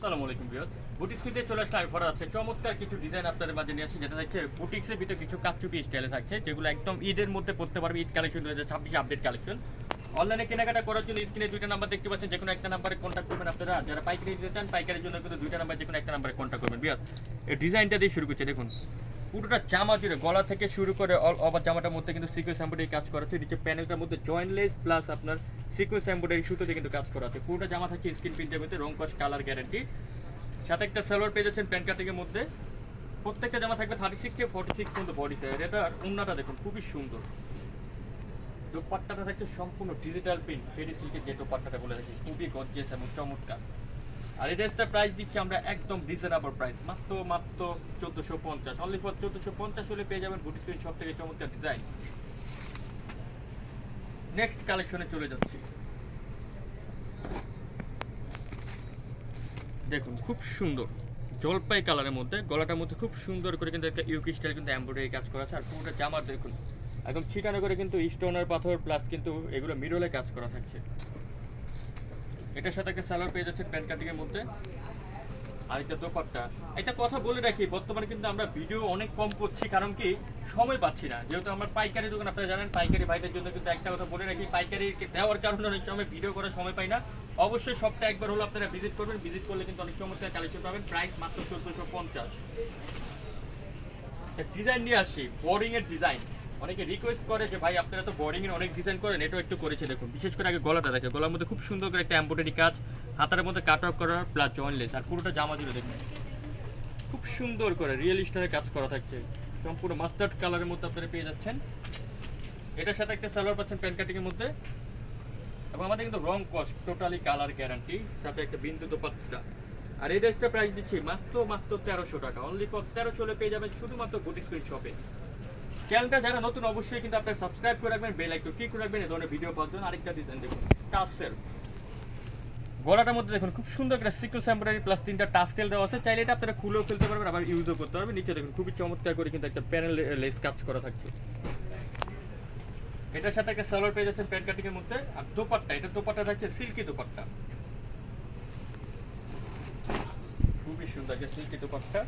আসসালামু আলাইকুম viewers. Boutique স্কুইতে চলে আসলে আমি ভরা আছে চমৎকার কিছু ডিজাইন আপনাদের মাঝে নিয়ে আসি যেটা থাকছে বুটিক্সের ভিতরে কিছু কাপচুপি স্টাইলে থাকছে, যেগুলো একদম ঈদের মধ্যে পড়তে পারবে, ঈদ কালেকশন দু হাজার আপডেট কালেকশন অনলাইনে কেনাকাটা করার জন্য স্ক্রিনে দুইটা নাম্বার দেখতে পাচ্ছেন, যে কোনো একটা নাম্বারে কন্ট্যাক্ট করবেন আপনারা। যারা পাইকারি দিতে চান, পাইকারির জন্য কিন্তু দুইটা নাম্বার যে কোনো একটা নাম্বারে কন্ট্যাক্ট করবেন। ভিউয়ার্স, এই ডিজাইনটা দিয়ে শুরু করছে, দেখুন। পুরোটা জামা জুড়ে, গলা থেকে শুরু করে অল ওভার জামাটার মধ্যে কিন্তু সিকোয়েন্স এমব্রয়ডারি কাজ করা আছে নিচে প্যানেলটার মধ্যে জয়েন্ট লেস প্লাস আপনার সিকোয়েন্স এমব্রয়ডারি সুতোতে কিন্তু কাজ করা আছে। পুরোটা জামা থাকছে স্ক্রিন প্রিন্টের মধ্যে, রং কস, কালার গ্যারান্টি। সাথে একটা সালোয়ার পেয়ে যাচ্ছেন প্যান্ট কাটিংয়ের মধ্যে। প্রত্যেকটা জামা থাকবে থার্টি সিক্স থেকে ফর্টি সিক্স পর্যন্ত বডি সাইজ এটার উন্নাটা দেখুন, খুবই সুন্দর। দোপাট্টাটা থাকছে সম্পূর্ণ ডিজিটাল প্রিন্ট ফেরি সিল্কের যে দোপাট্টাটা বলে থাকি, খুবই গর্জিয়াস এবং চমৎকার। আর এই ড্রেসটার প্রাইস দিচ্ছি আমরা একদম রিজনেবল প্রাইস মাত্র মাত্র চোদ্দোশো পঞ্চাশ। অনলি ফর চোদ্দোশো পঞ্চাশ হলে পেয়ে যাবেন বুটি স্ক্রিন সব থেকে চমৎকার ডিজাইন নেক্সট কালেকশনে চলে যাচ্ছি। দেখুন, খুব সুন্দর। জলপাই কালারের মধ্যে, গলাটার মধ্যে খুব সুন্দর করে কিন্তু একটা ইউকি স্টাইল কিন্তু এমব্রয়ডারি কাজ করা আছে। আর পুরোটা জামার দেখুন, একদম ছিটানো করে কিন্তু স্টোনের পাথর প্লাস কিন্তু এগুলো মিরলে কাজ করা থাকছে। এটার সাথে একটা সালোয়ার পেয়ে যাচ্ছে প্যান্ট কাটিংয়ের মধ্যে। আরেকটা দোপাট্টা। একটা কথা বলে রাখি, বর্তমানে কিন্তু আমরা ভিডিও অনেক কম করছি, কারণ কি, সময় পাচ্ছি না। যেহেতু আমার পাইকারি দোকান, আপনারা জানেন, পাইকারি ভাইদের জন্য কিন্তু একটা কথা বলে রাখি পাইকারি দেওয়ার কারণে অনেক সময় ভিডিও করার সময় পাই না। অবশ্যই সবটা একবার হলো আপনারা ভিজিট করবেন। ভিজিট করলে কিন্তু অনেক চমৎকার কালেকশন পাবেন। প্রাইস মাত্র চোদ্দোশো পঞ্চাশ। ডিজাইন নিয়ে আসি বোরিং এর ডিজাইন অনেকে রিকোয়েস্ট করে যে, ভাই, আপনারা তো বোরিং এর অনেক ডিজাইন করেন, এটাও একটু করেছে দেখুন। বিশেষ করে আগে গলাটা দেখে গলার মধ্যে খুব সুন্দর করে একটা এমব্রয়ডারি কাজ, হাতার মধ্যে কাট অফ করা প্লাস জয়েন্টলেস আর পুরোটা জামা জুড়ে দেখুন। খুব সুন্দর করে রিয়েল কাজ করা থাকছে। সম্পূর্ণ মাস্টার্ড কালারের মধ্যে আপনারা পেয়ে যাচ্ছেন। এটার সাথে একটা সালোয়ার পাচ্ছেন প্যান্ট কাটিংয়ের মধ্যে। এবং আমাদের কিন্তু রং কস্ট টোটালি কালার গ্যারান্টি সাথে একটা বিন্দু দোপাত্রা আর এই ড্রেসটা প্রাইস দিচ্ছি মাত্র মাত্র তেরোশো টাকা। অনলি ফর তেরোশো পেয়ে যাবেন শুধুমাত্র বুটি স্ক্রিন শপে চ্যানেলটা যারা নতুন, অবশ্যই কিন্তু আপনারা সাবস্ক্রাইব করে রাখবেন বেল আইকন ক্লিক করে রাখবেন, এই ধরনের ভিডিও পাওয়ার জন্য আরেকটা ডিজাইন দেখুন টাসেল গলাটার মধ্যে দেখুন, খুব সুন্দর একটা সিকোয়েন্স এমব্রয়ডারি প্লাস তিনটা টাস্টেল দেওয়া আছে। চাইলে এটা আপনারা খুলেও ফেলতে পারবেন, আবার ইউজও করতে পারবেন। নিচে দেখুন, খুবই চমৎকার করে কিন্তু একটা প্যানেল লেস কাজ করা থাকছে। এটার সাথে একটা সালোয়ার পেয়ে যাচ্ছেন প্যান্ট কাটিং এর মধ্যে। আর দোপাট্টা, এটা দোপাট্টা থাকছে সিল্কি দোপাট্টা। খুবই সুন্দর একটা সিল্কি দোপাট্টা।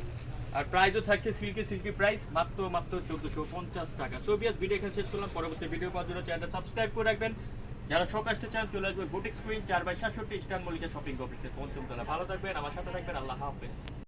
আর প্রাইসও থাকছে সিল্কি সিল্কি প্রাইস মাত্র মাত্র চোদ্দশো পঞ্চাশ টাকা। সো বিয়াস ভিডিও এখানে শেষ করলাম। পরবর্তী ভিডিও পাওয়ার জন্য চ্যানেলটা সাবস্ক্রাইব করে রাখবেন। যারা শপ আসতে চান, চলে আসবে বুটিক স্ক্রিন চার বাই সাতষট্টি স্টার মল্লিকা শপিং কমপ্লেক্সের পঞ্চম তলা ভালো থাকবেন, আমার সাথে থাকবেন। আল্লাহ হাফেজ।